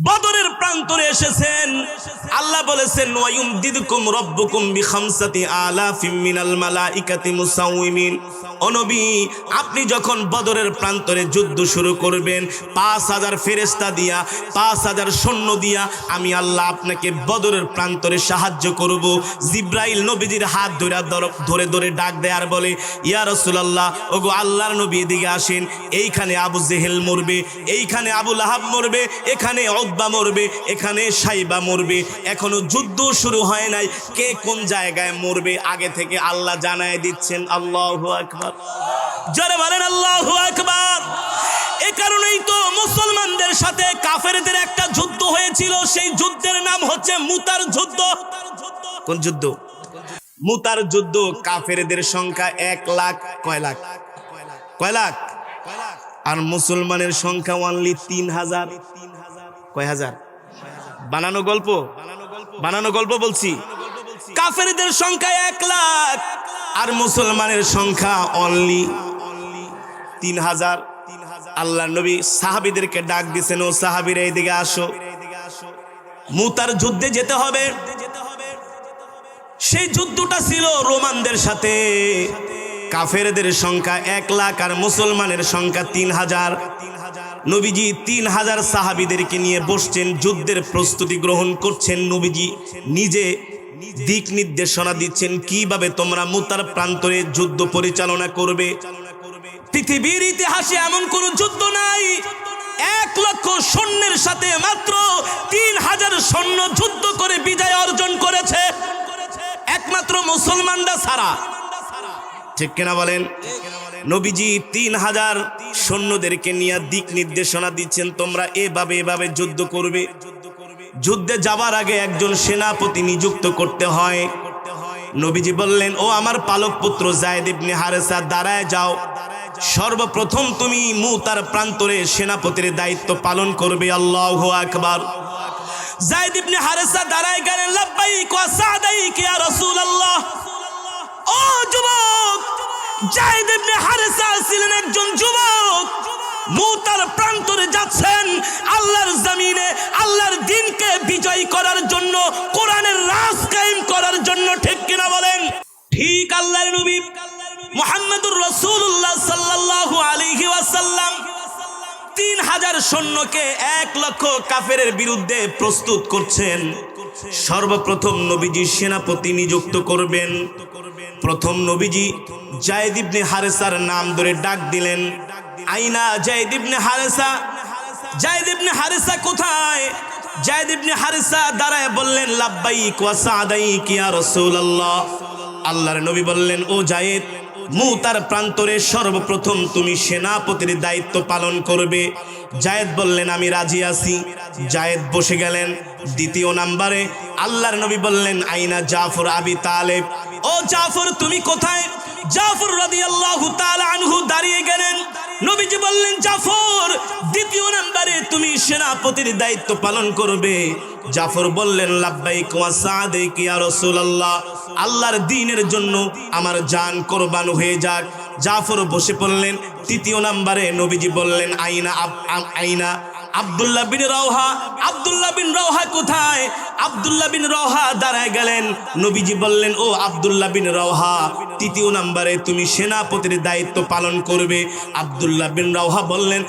বদরের প্রান্তরে এসেছেন। আল্লাহ বলেছেন ওয়ায়ুম দিদকুম রব্বুকুম বিখামসাতি আলাফিম মিনাল মালাইকাতি মুসাউমিন ও নবী, আপনি যখন বদরের প্রান্তরে যুদ্ধ শুরু করবেন, পাঁচ হাজার ফেরেস্তা দিয়া, পাঁচ হাজার সৈন্য দিয়া, আমি আল্লাহ আপনাকে বদরের প্রান্তরে সাহায্য করব। জিব্রাইল নবীজির হাত ধরে ধর- ধরে ডাক দেয় আর বলে, ইয়া রসুলাল্লাহ, ওগো আল্লাহর নবী এদিকে আসেন। এইখানে আবু জেহেল মরবে, এইখানে আবু লাহাব মরবে, এখানে অব্বা মরবে, এখানে সাইবা মরবে। এখনও যুদ্ধ শুরু হয় নাই, কে কোন জায়গায় মরবে, আগে থেকে আল্লাহ জানায় দিচ্ছেন। আল্লাহ আকবার। জোরে বলেন, আল্লাহ আকবার। এ কারণেই তো মুসলমানদের সাথে কাফেরদের একটা যুদ্ধ হয়েছিল। সেই যুদ্ধের নাম হচ্ছে মুতার যুদ্ধ। কোন যুদ্ধ? মুতার যুদ্ধ, কাফেরদের সংখ্যা এক লাখ কয় লাখ? কয় লাখ? আর মুসলমানের সংখ্যা অনলি তিন হাজার। কয় হাজার? বানানো গল্প? বানানো গল্প বলছি। কাফেরদের সংখ্যা এক লাখ। আর মুসলমানের সংখ্যা অনলি তিন হাজার। আল্লাহ নবী সাহাবিদেরকে ডাক দিছেন, ও সাহাবিরা এইদিকে আসো। মুতার যুদ্ধে যেতে হবে। সেই যুদ্ধটা ছিল রোমানদের সাথে। কাফেরদের সংখ্যা এক লাখ আর মুসলমানের সংখ্যা তিন হাজার। নবীজি তিন হাজার সাহাবিদেরকে নিয়ে বসছেন, যুদ্ধের প্রস্তুতি গ্রহণ করছেন। নবীজি নিজে দিক নির্দেশনা দিচ্ছেন, কীভাবে তোমরা মুতার প্রান্তরে যুদ্ধ পরিচালনা করবে? পৃথিবীর ইতিহাসে এমন কোন যুদ্ধ নাই। এক লক্ষ সৈন্যের সাথে মাত্র তিন হাজার সৈন্য যুদ্ধ করে বিজয় অর্জন করেছে। একমাত্র মুসলমানরা ছাড়া। ঠিক কিনা বলেন? নবীজি তিন হাজার সৈন্যদেরকে নিয়ে দিক নির্দেশনা দিচ্ছেন, তোমরা এভাবে এভাবে যুদ্ধ করবে। যুদ্ধে যাবার আগে একজন সেনাপতি নিযুক্ত করতে হয়। নবীজি বললেন, ও আমার পালক পুত্র জায়দ ইবনে হারেসা, দাঁড়ায় যাও। সর্বপ্রথম তুমি মুতার প্রান্তরে সেনাপতির দায়িত্ব পালন করবে। আল্লাহু আকবার। জায়দ ইবনে হারেসা দাঁড়ায় গেলেন, লাব্বাইক ওয়া সাদাইক ইয়া রাসূলুল্লাহ। ও যুবক, জায়দ ইবনে হারেসা ছিলেন একজন যুবক। মুতার প্রান্তরে যাচ্ছেন আল্লাহর জমিনে, আল্লাহর দিনকে বিজয় করার জন্য, কোরআনের রাজ কায়েম করার জন্য, ঠিক কিনা বলেন? ঠিক আল্লাহর নবী মুহাম্মদুর রাসূলুল্লাহ সাল্লাল্লাহু আলাইহি ওয়াসাল্লাম তিন হাজার সৈন্যকে এক লক্ষ কাফেরের বিরুদ্ধে প্রস্তুত করছেন। সর্বপ্রথম নবীজি সেনাপতি নিযুক্ত করবেন। প্রথম নবীজি জায়দ ইবনে হারেসার নাম ধরে ডাক দিলেন। আইনা জায়দ ইবনে হারেসা। জায়দ ইবনে হারেসা কোথায়? জায়দ ইবনে হারেসা দাঁড়ায় বললেন, লাব্বাইক ওয়া সাদাইক ইয়া রাসূলুল্লাহ। আল্লাহর নবী বললেন, ও জায়েদ মুতার প্রান্তরে সর্বপ্রথম তুমি সেনাপতির দায়িত্ব পালন করবে। জায়েদ বললেন, আমি রাজি আছি। জায়েদ বসে গেলেন দ্বিতীয় নাম্বারে। আল্লাহর নবী বললেন, আইনা জাফর আবি তালেব। ও জাফর, তুমি কোথায়? জাফর রাদিয়াল্লাহু তাআলা আনহু দাঁড়িয়ে গেলেন। নবীজি বললেন, জাফর, দ্বিতীয় নাম্বারে তুমি সেনাপতির দায়িত্ব পালন করবে। জাফর বললেন, লাব্বাইক ওয়া কিয়া রসুল আল্লাহ আল্লাহর দিনের জন্য আমার জান কোরবান হয়ে যাক। জাফর বসে পড়লেন, তৃতীয় নাম্বারে নবীজি বললেন, আইনা আইনা আব্দুল্লাহ বিন রওহা, আব্দুল্লাহ বিন রওহা কোথায়? আব্দুল্লাহ বিন রওহা দাঁড়ায় গেলেন। নবীজি বললেন, ও আব্দুল্লাহ বিন রওহা, তৃতীয় নাম্বারে তুমি সেনাপতির দায়িত্ব পালন করবে। আব্দুল্লাহ বিন রওহা বললেন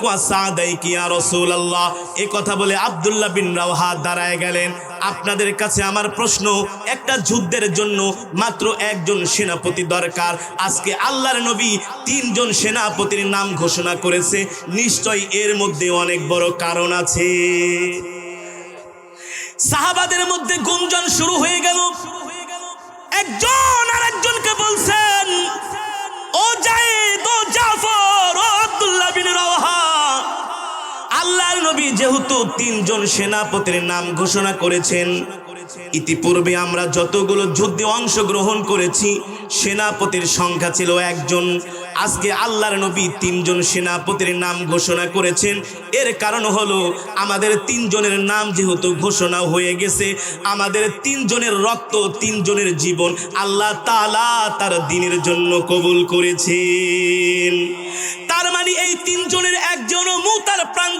কুয়া ওয়া কিয়া ইয়া রাসূলুল্লাহ। এ কথা বলে আব্দুল্লাহ বিন রওহা দাঁড়ায় গেলেন। আপনাদের কাছে আমার প্রশ্ন, একটা যুদ্ধের জন্য মাত্র একজন সেনাপতি দরকার। আজকে আল্লাহর নবী তিনজন সেনাপতির নাম ঘোষণা করেছে। নিশ্চয় এর মধ্যে অনেক বড় কারণ আছে। সাহাবাদের মধ্যে গুঞ্জন শুরু হয়ে গেল। একজন আর একজনকে বলছেন নবী যেহেতু তিনজন সেনাপতির নাম ঘোষণা করেছেন, ইতিপূর্বে আমরা যতগুলো যুদ্ধে অংশগ্রহণ করেছি, সেনাপতির সংখ্যা ছিল একজন। আজকে আল্লাহর নবী তিনজন সেনাপতির নাম ঘোষণা করেছেন। এর কারণ হলো আমাদের তিনজনের নাম যেহেতু ঘোষণা হয়ে গেছে, আমাদের তিনজনের রক্ত, তিনজনের জীবন আল্লাহ তালা তার দিনের জন্য কবুল করেছেন। তার মানে এই তিনজনের একজনও মুতার প্রান্তর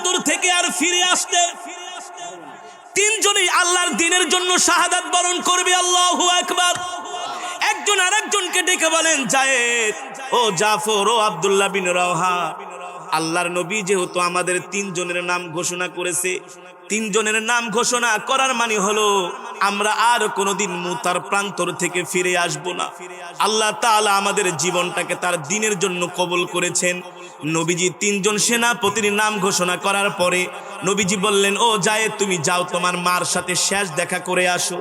আল্লাহর দিনের জন্য শাহাদাত বরণ করবে, আল্লাহ আকবার। একজন আরেকজনকে ডেকে বলেন, জায়েদ, ও জাফর, ও আবদুল্লাহ বিন রওহা, আল্লাহর নবী যেহেতু আমাদের তিনজনের নাম ঘোষণা করেছে, তিনজনের নাম ঘোষণা করার মানে হলো, আমরা আর কোনোদিন মুতার প্রান্তর থেকে ফিরে আসব না। আল্লাহ তাআলা আমাদের জীবনটাকে তার দিনের জন্য কবুল করেছেন। নবীজি তিনজন সেনাপতির নাম ঘোষণা করার পরে নবীজি বললেন, ও যায় তুমি যাও, তোমার মার সাথে শেষ দেখা করে আসো।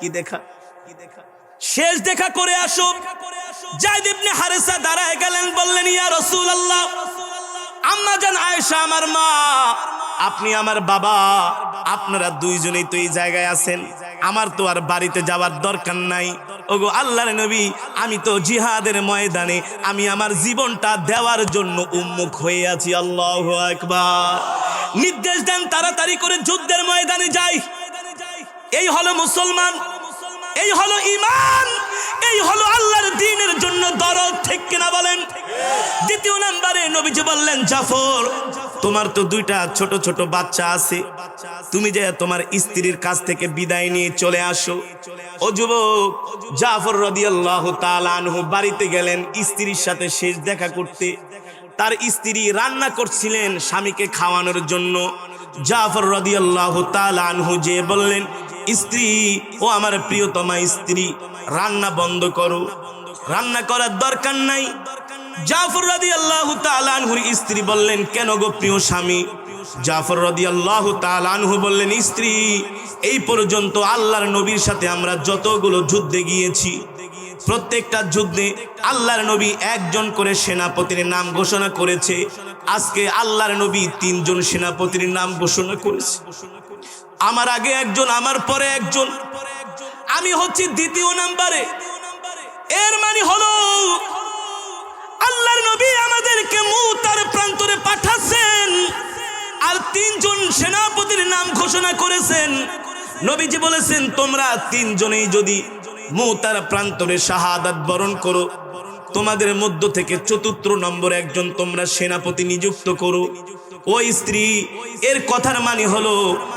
কি দেখা? শেষ দেখা করে আসো। জায়দ ইবনে হারেসা দাঁড়ায় গেলেন, বললেন, ইয়া রাসূলুল্লাহ, আম্মা জান আয়েশা আমার মা, আপনি আমার বাবা, আপনারা দুইজনেই তো এই জায়গায় আছেন। আমার তো আর বাড়িতে যাওয়ার দরকার নাই। ওগো আল্লাহর নবী, আমি তো জিহাদের ময়দানে, আমি আমার জীবনটা দেওয়ার জন্য উন্মুখ হয়ে আছি। আল্লাহ একবার নির্দেশ দেন তাড়াতাড়ি করে যুদ্ধের ময়দানে যাই। এই হলো মুসলমান, এই হলো ইমান এই হলো আল্লাহর দিনের জন্য দরদ, ঠিক কিনা বলেন? দ্বিতীয় নাম্বারে নবীজি বললেন, জাফর তোমার তো দুইটা ছোট ছোট বাচ্চা আছে। তুমি যে তোমার স্ত্রীর কাছ থেকে বিদায় নিয়ে চলে আসো। ও যুবক, জাফর রদিয়াল্লাহ তাআলা আনহু বাড়িতে গেলেন, স্ত্রীর সাথে শেষ দেখা করতে। তার স্ত্রী রান্না করছিলেন স্বামীকে খাওয়ানোর জন্য। জাফর রদিয়াল্লাহ তাআলা আনহু যে বললেন, স্ত্রী, ও আমার প্রিয়তমা স্ত্রী, রান্না বন্ধ করো। রান্না করার দরকার নাই। জাফর রাদি আল্লাহ তালানহুর স্ত্রী বললেন, কেন গো প্রিয় স্বামী? জাফর রদি আল্লাহ তালানহু বললেন, স্ত্রী, এই পর্যন্ত আল্লাহর নবীর সাথে আমরা যতগুলো যুদ্ধে গিয়েছি, প্রত্যেকটা যুদ্ধে আল্লাহর নবী একজন করে সেনাপতির নাম ঘোষণা করেছে। আজকে আল্লাহর নবী তিনজন সেনাপতির নাম ঘোষণা করেছে। আমার আগে একজন, আমার পরে একজন। আমি হচ্ছি দ্বিতীয় নাম্বারে। সেনাপতির নাম ঘোষণা করেছেন। নবীজি বলেছেন, তোমরা তিনজনেই যদি মুতার প্রান্তরে শাহাদাত বরণ করো, তোমাদের মধ্য থেকে চতুর্থ নম্বর একজন তোমরা সেনাপতি নিযুক্ত করো। ওই স্ত্রী, এর কথার মানে হলো,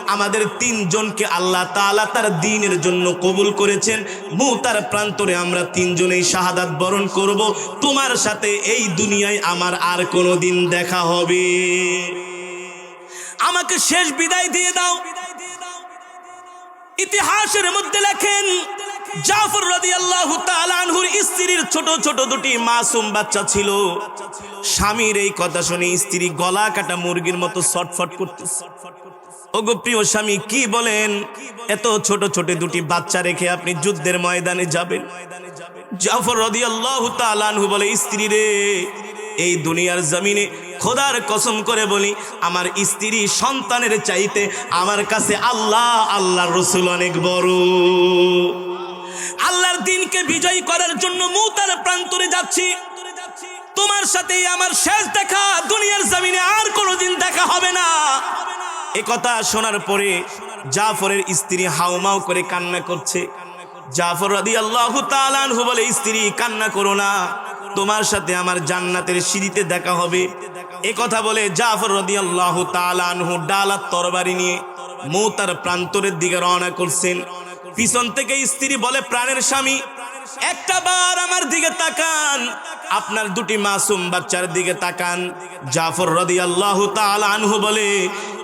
আমাদের তিনজনকে আল্লাহ তাআলা তার দিনের জন্য কবুল করেছেন। মু তার প্রান্তরে আমরা তিনজনেই শাহাদাত বরণ করব। তোমার সাথে এই দুনিয়ায় আমার আর কোনো দিন দেখা হবে। আমাকে শেষ বিদায় দিয়ে দাও। ইতিহাসের মধ্যে লেখেন, জাফর রাদিয়াল্লাহু তাআলা আনহুর স্ত্রীর ছোট ছোট দুটি মাসুম বাচ্চা ছিল। স্বামীর এই কথা শুনে স্ত্রী গলা কাটা মুরগির মতো ছটফট করতেছে। ওগো প্রিয় স্বামী, কি বলেন? এত ছোট ছোট দুটি বাচ্চা রেখে আপনি যুদ্ধের ময়দানে যাবেন? জাফর রাদিয়াল্লাহু তাআলা আনহু বলে, স্ত্রী রে, এই দুনিয়ার জমিনে খোদার কসম করে বলি, আমার স্ত্রী সন্তানের চাইতে আমার কাছে আল্লাহ, আল্লাহর রসুল অনেক বড়। আল্লাহর দিনকে বিজয়ী করার জন্য মুতার প্রান্তরে যাচ্ছি। তোমার সাথে আমার শেষ দেখা দুনিয়ার জমিনে আর কোনোদিন দেখা হবে না। এ কথা শোনার পরে জাফরের স্ত্রী হাউমাউ করে কান্না করছে। জাফর রাদি আল্লাহ তালানহু বলে, স্ত্রী, কান্না করো না। তোমার সাথে আমার জান্নাতের সিঁড়িতে দেখা হবে। এ কথা বলে জাফর রদিয়াল্লাহ তালানহু ডালার তরবারি নিয়ে মৌতার প্রান্তরের দিকে রওনা করছেন। পিছন থেকে স্ত্রী বলে, প্রাণের স্বামী একটা বার আমার দিকে তাকান। আপনার দুটি মাসুম বাচ্চার দিকে তাকান। জাফর রদি আল্লাহ আনহু বলে,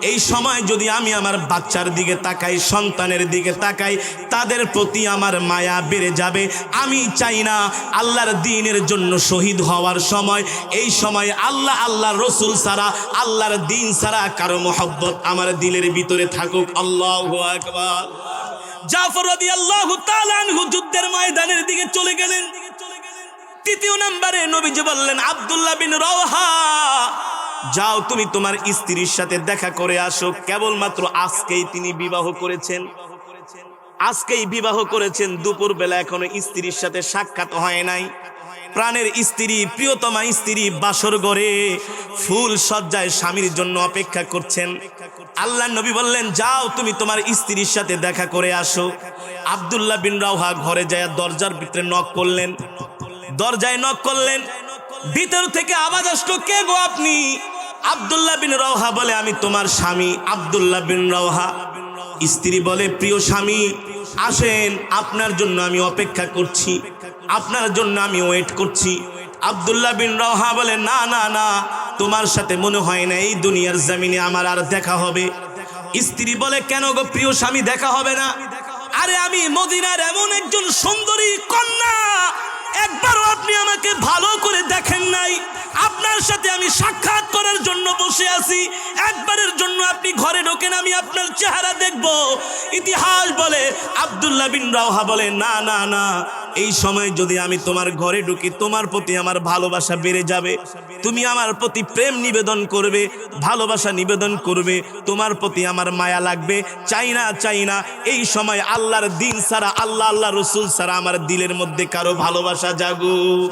এই সময় যদি আমি আমার বাচ্চার দিকে তাকাই, সন্তানের দিকে তাকাই, তাদের প্রতি আমার মায়া বেড়ে যাবে। আমি চাই না আল্লাহর দিনের জন্য শহীদ হওয়ার সময়। এই সময় আল্লাহ আল্লাহ রসুল সারা আল্লাহর দিন সারা কারও মোহব্বত আমার দিলের ভিতরে থাকুক। আল্লাহ আকবার। জাফর রাদিয়াল্লাহু যুদ্ধের ময়দানের দিকে চলে গেলেন। তৃতীয় নম্বরে নবীজি বললেন, আব্দুল্লাহ বিন রওহা, যাও তুমি তোমার স্ত্রীর সাথে দেখা করে আসো। কেবলমাত্র আজকেই তিনি বিবাহ করেছেন। আজকেই বিবাহ করেছেন। দুপুর বেলা এখনও স্ত্রীর সাথে সাক্ষাৎ হয় নাই। প্রাণের স্ত্রী, প্রিয়তমা স্ত্রী বাসর ঘরে ফুল সজ্জায় স্বামীর জন্য অপেক্ষা করছেন। আল্লাহ নবী বললেন, যাও, তুমি তোমার স্ত্রীর সাথে দেখা করে আসো। আব্দুল্লাহ বিন রাওহা ঘরে যায় দরজার ভিতরে নক করলেন। দরজায় নক করলেন। ভিতর থেকে আওয়াজ আসলো, কে গো আপনি? আব্দুল্লাহ বিন রওহা বলে, আমি তোমার স্বামী আব্দুল্লাহ বিন রওহা স্ত্রী বলে, প্রিয় স্বামী, আসেন, আপনার জন্য আমি অপেক্ষা করছি। আপনার জন্য আমি ওয়েট করছি। আবদুল্লাহ বিন রওহা বলে, না না না, তোমার সাথে মনে হয় না, এই দুনিয়ার জমিনে আমার আর দেখা হবে। স্ত্রী বলে, কেন গো প্রিয় স্বামী, দেখা হবে না? আরে আমি মদিনার এমন একজন সুন্দরী কন্যা একবারও আপনি আমাকে ভালো করে দেখেন নাই। আপনার সাথে আমি সাক্ষাৎ করার জন্য বসে আছি। একবারের জন্য আপনি ঘরে ঢোকেন, আমি আপনার চেহারা দেখব। ইতিহাস বলে, আব্দুল্লাহ বিন রাওহা বলে, না না না, এই সময় যদি আমি তোমার ঘরে ঢুকি, তোমার প্রতি আমার ভালোবাসা বেড়ে যাবে। তুমি আমার প্রতি প্রেম নিবেদন করবে, ভালোবাসা নিবেদন করবে, তোমার প্রতি আমার মায়া লাগবে। চাই না চাই না, এই সময় আল্লাহর দিন সারা আল্লাহ আল্লাহ রসুল সারা আমার দিলের মধ্যে কারও ভালোবাসা জাগুক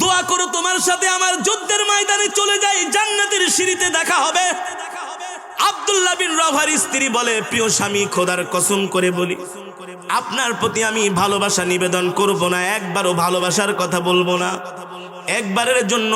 দোয়া করো তোমার সাথে আমার যুদ্ধের ময়দানে চলে যাই, জান্নাতের সিঁড়িতে দেখা হবে। আব্দুল্লাহ বিন রভার স্ত্রী বলে, প্রিয় স্বামী, খোদার কসম করে বলি, আপনার প্রতি আমি ভালোবাসা নিবেদন করব না, একবারও ভালোবাসার কথা বলব না। একবারের জন্য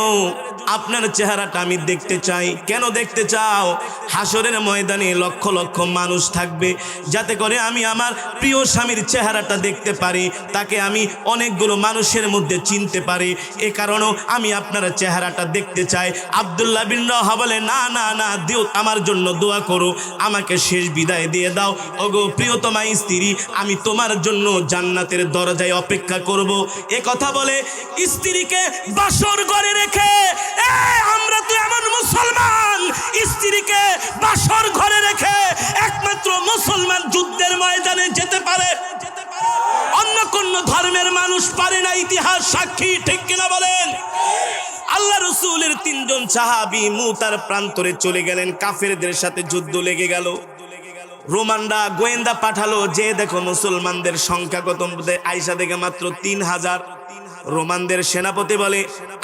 আপনার চেহারাটা আমি দেখতে চাই। কেন দেখতে চাও? হাসরের ময়দানে লক্ষ লক্ষ মানুষ থাকবে। যাতে করে আমি আমার প্রিয় স্বামীর চেহারাটা দেখতে পারি। তাকে আমি অনেকগুলো মানুষের মধ্যে চিনতে পারি। এ কারণেও আমি আপনার চেহারাটা দেখতে চাই। আবদুল্লাহ বিন রহা বলে, না না না, দিও, আমার জন্য দোয়া করো। আমাকে শেষ বিদায় দিয়ে দাও। ওগো প্রিয়তমা স্ত্রী, আমি তোমার জন্য জান্নাতের দরজায় অপেক্ষা করব। এ কথা বলে স্ত্রীকে বাসর ঘরে রেখে আমরা তো এমন মুসলমান। স্ত্রীকে বাসর ঘরে রেখে একমাত্র মুসলমান যুদ্ধের ময়দানে যেতে পারে। অন্য কোন ধর্মের মানুষ পারে না, ইতিহাস সাক্ষী, ঠিক কিনা বলেন? আল্লাহ রসুলের তিনজন সাহাবি মুতার প্রান্তরে চলে গেলেন, কাফেরদের সাথে যুদ্ধ লেগে গেল। রোমানরা গোয়েন্দা পাঠালো, যে দেখো মুসলমানদের সংখ্যা কত? আইসা দেখে মাত্র তিন হাজার। রোমানদের সেনাপতি বলে,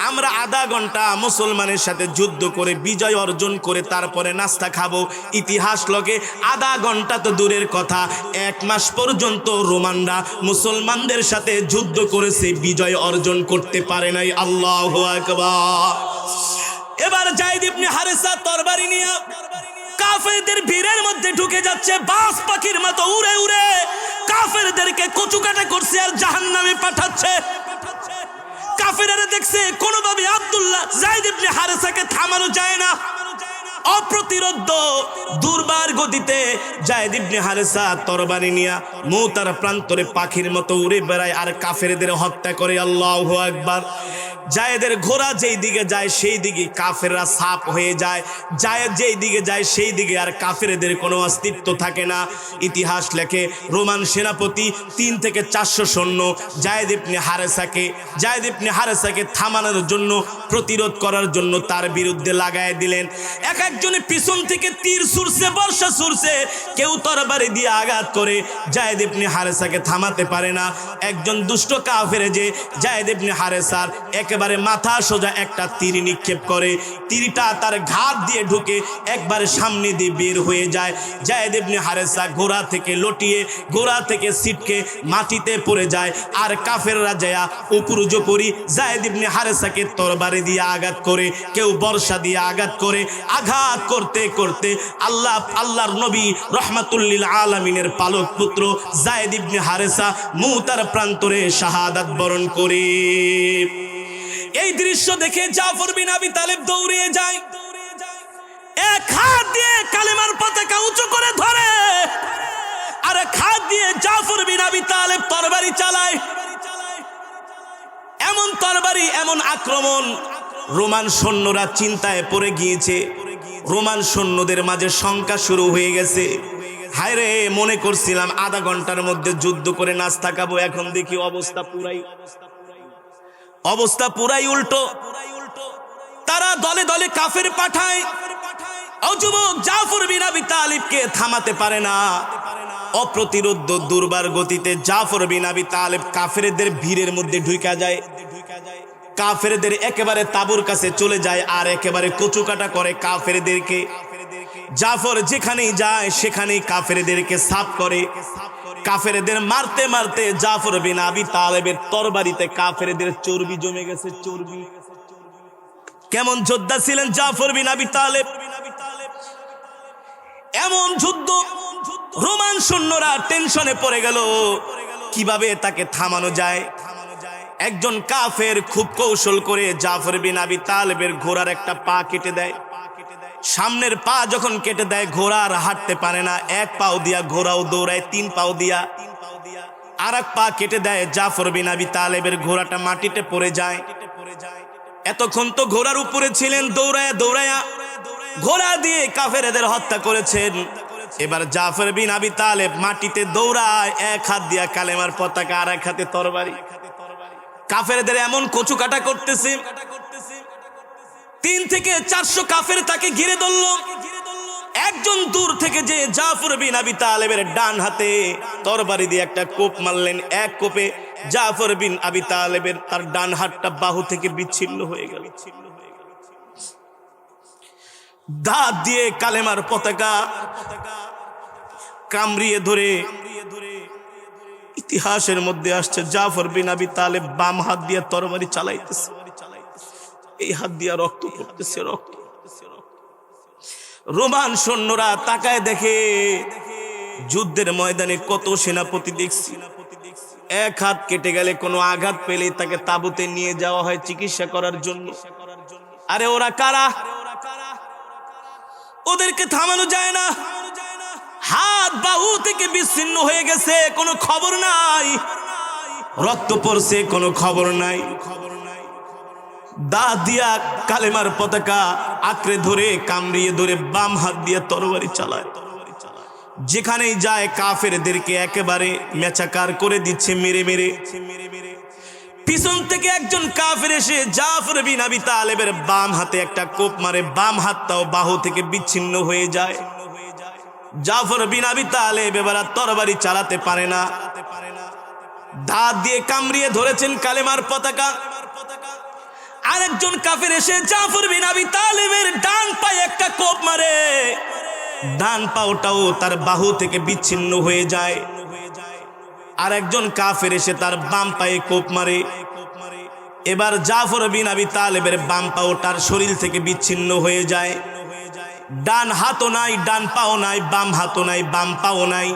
আমরা আধা ঘণ্টা মুসলমানের সাথে যুদ্ধ করে বিজয় অর্জন করে তারপরে নাস্তা খাব। ইতিহাস লগে আধা ঘণ্টা তো দূরের কথা। এক মাস পর্যন্ত রোমানরা মুসলমানদের সাথে যুদ্ধ করেছে, বিজয় অর্জন করতে পারে নাই। আল্লাহ এবার জাইদ হারেসা তরবারি নিয়ে কাফেরদের ভিড়ের মধ্যে ঢুকে যাচ্ছে, বাস পাখির মতো উড়ে উড়ে। কাফেরদেরকে কচুকাটা করছে আর জাহান্নামে পাঠাচ্ছে। কাফেরেরা দেখছে, কোনোভাবে আব্দুল্লাহ জাইদ ইবনে হারেসাকে থামানো যায় না। অপ্রতিরোধ দুর্বার গতিতে জায়দ ইবনে হারেসা তরবারি নিয়া মৌতার প্রান্তরে পাখির মতো উড়ে বেড়ায় আর কাফেরদের হত্যা করে। আল্লাহু আকবার। জায়েদের ঘোড়া যেই দিকে যায়, সেই দিকে কাফেররা সাপ হয়ে যায়। জায়েদ যেই দিকে যায়, সেই দিকে আর কাফেরদের কোনো অস্তিত্ব থাকে না। ইতিহাস লেখে, রোমান সেনাপতি তিন থেকে চারশো সৈন্য জায়েদ ইবনে হারেসাকে, জায়েদ হারেসাকে থামানোর জন্য, প্রতিরোধ করার জন্য তার বিরুদ্ধে লাগায় দিলেন। এক একজনে পিছন থেকে তীর ছুড়ছে, বর্ষা ছুড়ছে, কেউ তরবারি দিয়ে আঘাত করে জায়েদ হারেসাকে থামাতে পারে না। একজন দুষ্ট কাফেরে যে জায়েদ হারেসার একেবারে মাথা সোজা একটা তীর নিক্ষেপ করে। তীরটা তার ঘাট দিয়ে ঢুকে একবারে সামনে দিয়ে বের হয়ে যায়। জায়েদ ইবনে হারেসা ঘোড়া থেকে লটিয়ে ঘোড়া থেকে সিটকে মাটিতে পড়ে যায়। আর কাফেররা যায় উপর জপরি জায়েদ ইবনে হারেসাকে তরবারি দিয়ে আঘাত করে, কেউ বর্ষা দিয়ে আঘাত করে। আঘাত করতে করতে আল্লাহ, আল্লাহর নবী রহমাতুল্লিল আলমিনের পালক পুত্র জায়েদ ইবনে হারেসা মুতার প্রান্তরে শাহাদাত বরণ করে। এই দৃশ্য দেখে জাফর বিন আবি তালেব দৌড়িয়ে যায়। এক হাত দিয়ে কালেমার পতাকা উঁচু করে ধরে। আর এক হাত দিয়ে জাফর বিন আবি তালেব তরবারি চালায়। এমন তরবারি, এমন আক্রমণ রোমান সৈন্যরা চিন্তায় পড়ে গিয়েছে। রোমান সৈন্যদের মাঝে শঙ্কা শুরু হয়ে গেছে। হায় রে মনে করছিলাম আধা ঘণ্টার মধ্যে যুদ্ধ করে নাচ থাকাবো এখন দেখি অবস্থা পুরাই অবস্থা পুরাই উল্টো। তারা দলে দলে কাফের পাঠায়। জাফর বিন আবি তালিবকে থামাতে পারে না। অপ্রতিরোধ দুর্বার গতিতে জাফর বিন আবি তালেব কাফেরদের ভিড়ের মধ্যে ঢুকা যায়। কাফেরদের একেবারে তাবুর কাছে চলে যায় আর একেবারে কচুকাটা করে কাফেরদেরকে। জাফর যেখানেই যায়, সেখানেই কাফেরদেরকে সাফ করে। কাফেরদের মারতে মারতে জাফর বিন আবি তালেবের তরবারিতে কাফেরদের চর্বি জমে গেছে, চর্বি। কেমন যোদ্ধা ছিলেন জাফর বিন আবি তালেব? এমন যুদ্ধ রোমান সৈন্যরা টেনশনে পড়ে গেল। কীভাবে তাকে থামানো যায়? একজন কাফের খুব কৌশল করে জাফর বিন আবি তালেবের ঘোড়ার একটা পা কেটে দেয়। সামনের পা যখন কেটে দেয়, ঘোড়া আর হাঁটতে পারে না। এক পাও দিয়া ঘোড়াও দৌড়ায়, তিন পাও দিয়া আর এক পা কেটে দেয় জাফর বিন আবি তালেবের ঘোড়াটা মাটিতে পড়ে যায়। এতক্ষণ তো ঘোড়ার উপরে ছিলেন, দৌড়ায়া দৌড়ায়া ঘোড়া দিয়ে কাফেরেদের হত্যা করেছেন। এবার জাফর বিন আবি তালেব মাটিতে দৌড়ায়, এক হাত দিয়া কালেমার পতাকা আর এক হাতে তরবারি। কাফেরদের এমন কচু কাটা করতেছে তিন থেকে চারশো কাফের তাকে ঘিরে ধরল। একজন দূর থেকে যে জাফর বিন আবি তালেবের ডান হাতে তরবারি দিয়ে একটা কোপ মারলেন, এক কোপে জাফর বিন আবি তালেবের তার ডান হাতটা বাহু থেকে বিচ্ছিন্ন হয়ে গেল। দাঁত দিয়ে কালেমার পতাকা কামড়িয়ে ধরে ইতিহাসের মধ্যে আসছে, জাফর বিন আবি তালেব বাম হাত দিয়ে তরবারি চালাইতেছে। এই হাত দিয়া রক্ত পড়তেছে, রক্ত রোমান সৈন্যরা তাকায় দেখে যুদ্ধের ময়দানে কত সেনাপতি দেখছি। এক হাত কেটে গেলে কোনো আঘাত পেলে তাকে তাবুতে নিয়ে যাওয়া হয় চিকিৎসা করার জন্য। আরে ওরা কারা? ওদেরকে থামানো যায় না। হাত বাহু থেকে বিচ্ছিন্ন হয়ে গেছে, কোনো খবর নাই। রক্ত পড়ছে, কোনো খবর নাই। দা দিয়া কালেমার পতাকা আঁকড়ে ধরে, কামড়িয়ে ধরে, বাম হাত দিয়ে তরবারি চালায়। যেখানেই যায় কাফেরদেরকে একেবারে মেচাকার করে দিচ্ছে, মেরে মেরে। পিছন থেকে একজন কাফের এসে জাফর বিন আবি তালেবের বাম হাতে একটা কোপ মারে, বাম হাতটাও বাহু থেকে বিচ্ছিন্ন হয়ে যায়। জাফর বিন আবি তালেব এবার তরবারি চালাতে পারে না। দাঁত দিয়ে কামড়িয়ে ধরেছেন কালেমার পতাকা। আরেকজন কাফের এসে জাফর বিন আবি তালেবের ডান পায়ে একটা কোপ মারে। ডান পাওটাও তার বাহু থেকে বিচ্ছিন্ন হয়ে যায়। আর একজন কাফের এসে তার বাম পায়ে কোপ মারে। এবার জাফর বিন আবি তালেবের বাম পাও তার শরীর থেকে বিচ্ছিন্ন হয়ে যায়। ডান হাতও নাই, ডান পাও নাই, বাম হাতও নাই, বাম পাও নাই।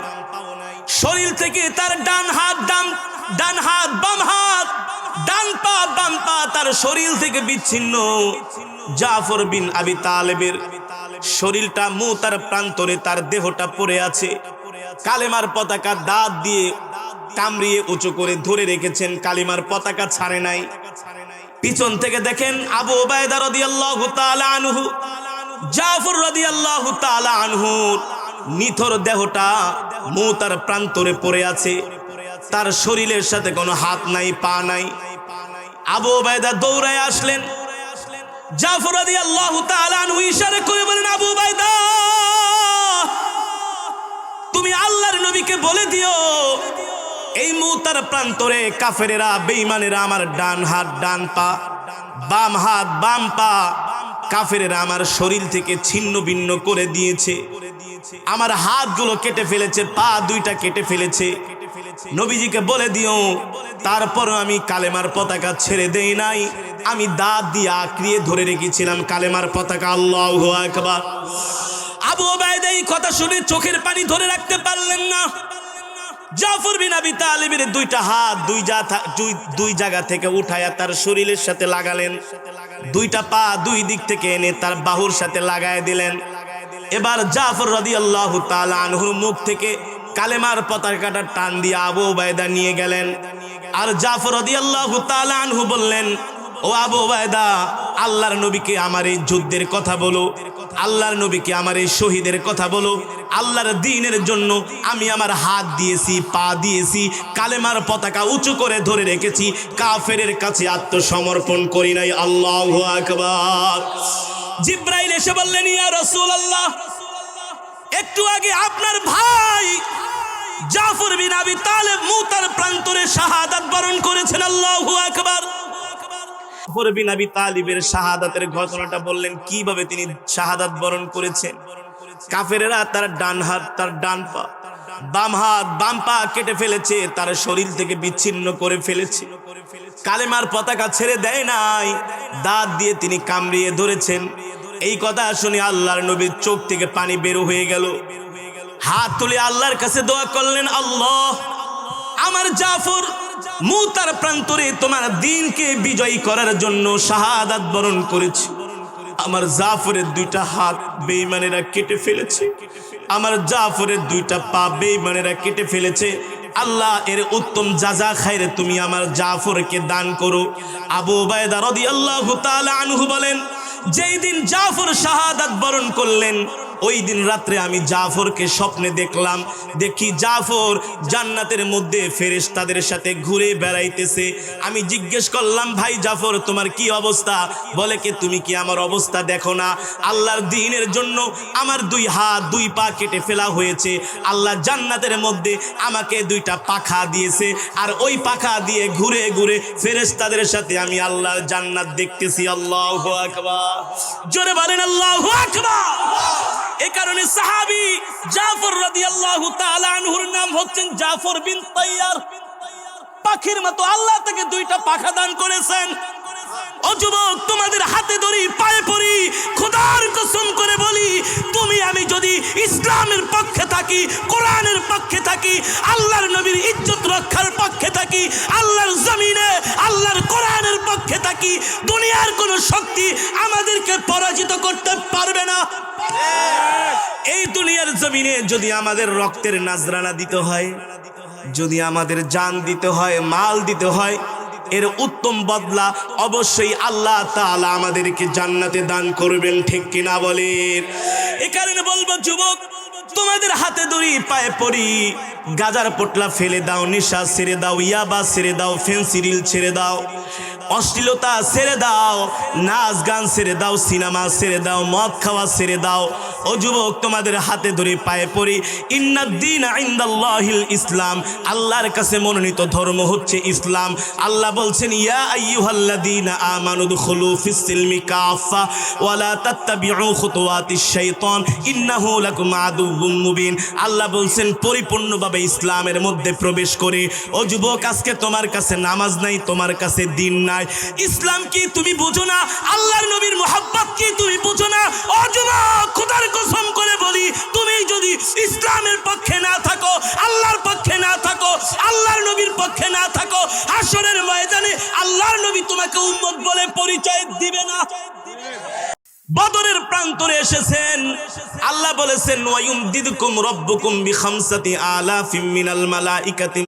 শরীর থেকে তার ডান হাত, ডান ডান হাত, বাম হাত। ডান পা বাম পা তার শরীর থেকে বিচ্ছিন্ন। জাফর বিন আবি তালেবের শরীরটা মু তার প্রান্তরে, তার দেহটা পড়ে আছে। কালেমার পতাকা দাঁত দিয়ে কামড়িয়ে উঁচু করে ধরে রেখেছেন, কালিমার পতাকা ছাড়ে নাই। পিছন থেকে দেখেন আবু ওবায়দা রাদিয়াল্লাহু তাআলা আনহু, জাফর রাদিয়াল্লাহু তাআলা আনহু নিথর দেহটা মু তার প্রান্তরে পড়ে আছে। তার শরীরের সাথে কোনো হাত নাই, পা নাই। আবু ওবায়দা দৌড়ায় আসলেন। জাফর রাদিয়াল্লাহু তাআলা আনহু ইশারা করে বলেন, আবু ওবায়দা তুমি আল্লাহর নবীকে বলে দিও, এই মুতার প্রান্তরে কাফেরেরা, বেঈমানেরা আমার ডান হাত, ডান পা, বাম হাত, বাম পা, কাফেরেরা আমার শরীর থেকে ছিন্ন ভিন্ন করে দিয়েছে। আমার হাতগুলো কেটে ফেলেছে, পা দুইটা কেটে ফেলেছে। নবীজিকে বলে দিও, তারপরও আমি কালেমার পতাকা ছেড়ে দেই নাই। আমি দাঁত দিয়ে আঁকড়িয়ে ধরে রেখেছিলাম কালেমার পতাকা, আল্লাহ আকবার। আবু ওবায়দা এই কথা শুনে চোখের পানি ধরে রাখতে পারলেন না। জাফর বিন আবি তালিবের দুইটা হাত দুই যা দুই জায়গা থেকে উঠায়া তার শরীরের সাথে লাগালেন। দুইটা পা দুই দিক থেকে এনে তার বাহুর সাথে লাগায় দিলেন। এবার জাফর রদি আল্লাহ আনহুর মুখ থেকে কালেমার পতাকাটা টান দিয়ে আবু ওবায়দা নিয়ে গেলেন। আর জাফর আনহু বললেন, ও আবু ওবায়দা আল্লাহর নবীকে আমার এই যুদ্ধের কথা বলো। আল্লাহর নবীকে আমার এই শহীদের কথা বলো। আল্লাহর দিনের জন্য আমি আমার হাত দিয়েছি, পা দিয়েছি, কালেমার পতাকা উঁচু করে ধরে রেখেছি। কাফেরের কাছে আত্মসমর্পণ করি নাই, আল্লাহ আকবার। জিব্রাইল এসে বললেন, ইয়া রসুল আল্লাহ একটু আগে আপনার ভাই জাফর বিন আবি তালেব মুতার প্রান্তরে শাহাদাত বরণ করেছেন, আল্লাহু আকবার। জাফর বিন আবি তালিবের শাহাদাতের ঘটনাটা বললেন, কীভাবে তিনি শাহাদাত বরণ করেছেন? কাফেরেরা তার ডান হাত, তার ডান পা, বাম হাত, বাম পা কেটে ফেলেছে, তার শরীর থেকে বিচ্ছিন্ন করে ফেলেছে। কালেমার পতাকা ছেড়ে দেয় নাই, দাঁত দিয়ে তিনি কামড়িয়ে ধরেছেন। এই কথা শুনে আল্লাহর নবীর চোখ থেকে পানি বের হয়ে গেল। হাত তুলে আল্লাহর কাছে দোয়া করলেন, আল্লাহ, আমার জাফর মুতার প্রান্তরে তোমার দিনকে বিজয়ী করার জন্য শাহাদাত বরণ করেছে। আমার জাফরের দুইটা হাত বেইমানেরা কেটে ফেলেছে। আমার জাফরের দুইটা পা বেইমানেরা কেটে ফেলেছে। আল্লাহ, এর উত্তম যাজা খাইরে তুমি আমার জাফরকে দান করো। আবু বায়দা রাদিয়াল্লাহু তাআলা আনহু বলেন, যেই দিন জাফর শাহাদাত বরণ করলেন ওই দিন রাত্রে আমি জাফরকে স্বপ্নে দেখলাম। দেখি জাফর জান্নাতের মধ্যে ফেরেশতাদের সাথে ঘুরে বেড়াইতেছে। আমি জিজ্ঞেস করলাম, ভাই জাফর, তোমার কি অবস্থা? বলে কি, তুমি কি আমার অবস্থা দেখো না? আল্লাহর দিনের জন্য আমার দুই হাত, দুই পা কেটে ফেলা হয়েছে। আল্লাহ জান্নাতের মধ্যে আমাকে দুইটা পাখা দিয়েছে। আর ওই পাখা দিয়ে ঘুরে ঘুরে ফেরেশতাদের সাথে আমি আল্লাহর জান্নাত দেখতেছি। আল্লাহু জোরে বলেন, আল্লাহু আকবার! এ কারণে সাহাবি জাফর রাদিয়াল্লাহু তাআলা আনহুর নাম হচ্ছেন জাফর বিন তাইয়ার। পাখির মতো আল্লাহ তাকে দুইটা পাখা দান করেছেন। ও যুবক, তোমাদের হাতে ধরি, পায়ে পড়ি খোদার কসম করে বলি, তুমি আমি যদি ইসলামের পক্ষে থাকি, কোরআনের পক্ষে থাকি, আল্লাহর নবীর ইজ্জত রক্ষার পক্ষে থাকি, আল্লাহর জমিনে, আল্লাহর কোরআনের পক্ষে থাকি, দুনিয়ার কোনো শক্তি আমাদেরকে পরাজিত করতে পারবে না। এই দুনিয়ার জমিনে যদি আমাদের রক্তের নাজরানা দিতে হয়, যদি আমাদের জান দিতে হয়, মাল দিতে হয় এর উত্তম বদলা অবশ্যই আল্লাহ তাআলা আমাদেরকে জান্নাতে দান করবেন, ঠিক কিনা বলেন? এ কারণে বলব, যুবক, তোমাদের হাতে দড়ি পায়ে পড়ি, গাজার পোটলা ফেলে দাও, নিশা ছেড়ে দাও, ইয়াবা ছেড়ে দাও, ফেন্সি রিল ছেড়ে দাও। অশ্লীলতা ছেড়ে দাও, নাচ গান ছেড়ে দাও, সিনেমা ছেড়ে দাও, মদ খাওয়া ছেড়ে দাও। ও যুবক, তোমাদের হাতে ধরে পায়ে পড়ি। ইন্নাদ্দিন ইন্দাল্লাহিল ইসলাম। আল্লাহর কাছে মনোনীত ধর্ম হচ্ছে ইসলাম। আল্লাহ বলছেন, ইয়া আইয়ুহাল্লাযীনা আমানু দুখুলু ফিস সিলমি কাফা ওয়ালা তাত্তাবিউ খুতুওয়াতিশ শাইতান ইন্নাহু লাকুম আদুউম মুবিন। আল্লাহ বলছেন, পরিপূর্ণভাবে ইসলামের মধ্যে প্রবেশ করে। ও যুবক, আজকে তোমার কাছে নামাজ নাই, তোমার কাছে দিন নাই। ইসলাম কি তুমি বুঝো না? আল্লাহর নবীর মোহাব্বত কি তুমি বুঝো না? ও খোদার কসম করে বলি, তুমি যদি ইসলামের পক্ষে না থাকো, আল্লাহর পক্ষে না থাকো, আল্লাহর নবীর পক্ষে না থাকো হাসরের ময়দানে আল্লাহর নবী তোমাকে উম্মত বলে পরিচয় দিবে না। বদরের প্রান্তরে এসেছেন। আল্লাহ বলেছেন ওয়ায়ুম দিদকুম রব্বুকুম বিখামসাতি আলাফিম মিনাল মালাইকাতি